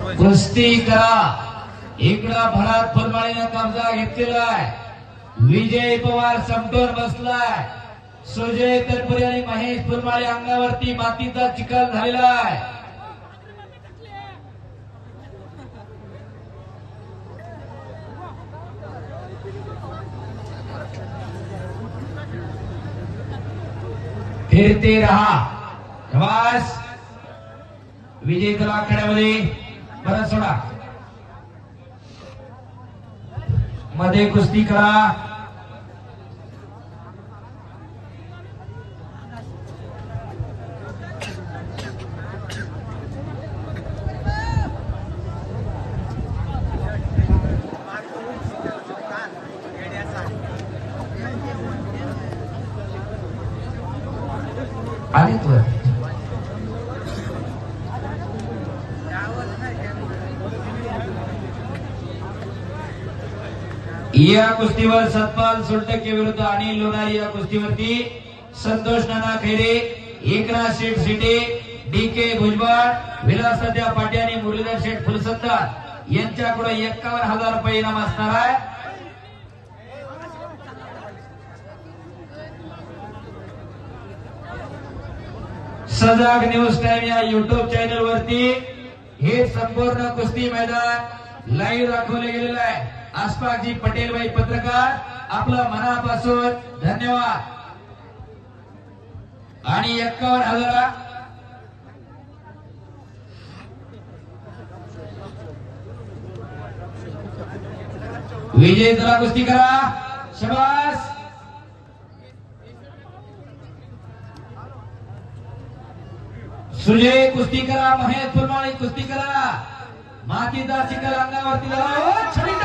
कुस्ती करा. इकडं भरात फुलमाळीनं कब्जा घेतलेला आहे विजय पवार समटोर बसलाय. सुजय तनपुरे आणि महेश फुलमाळे अंगावरती मातीचा चिखल झालेला आहे. फिरते रहा. विजय तला बरं सोडा. मध्ये कुस्ती करा. आले तू? या कुस्तीवर सतपाल सोलटके विरुद्ध अनिल लोणारी या कुस्तीवरती संतोष नाना खैरे एकनाथ शेठ सिटे डी के भुजबळ विलास सध्या पाटे आणि मुरलीधर शेठ फुलसत्तार यांच्याकडे एक्कावन्न हजार रुपये इनाम असणार आहे. सजाग न्यूज टाइम या युट्यूब चॅनल वरती हे संपूर्ण कुस्ती मैदान लाईव्ह दाखवले गेलेलं आहे. आसपासजी पटेलबाई पत्रकार आपलं मनापासून धन्यवाद. आणि एक्कावन्न हजार. विजय जरा कुस्ती करा. शबास. सुजय कुस्ती करा महेश फुलमाळी कुस्ती करा. मातीचा चिखल अंगावरती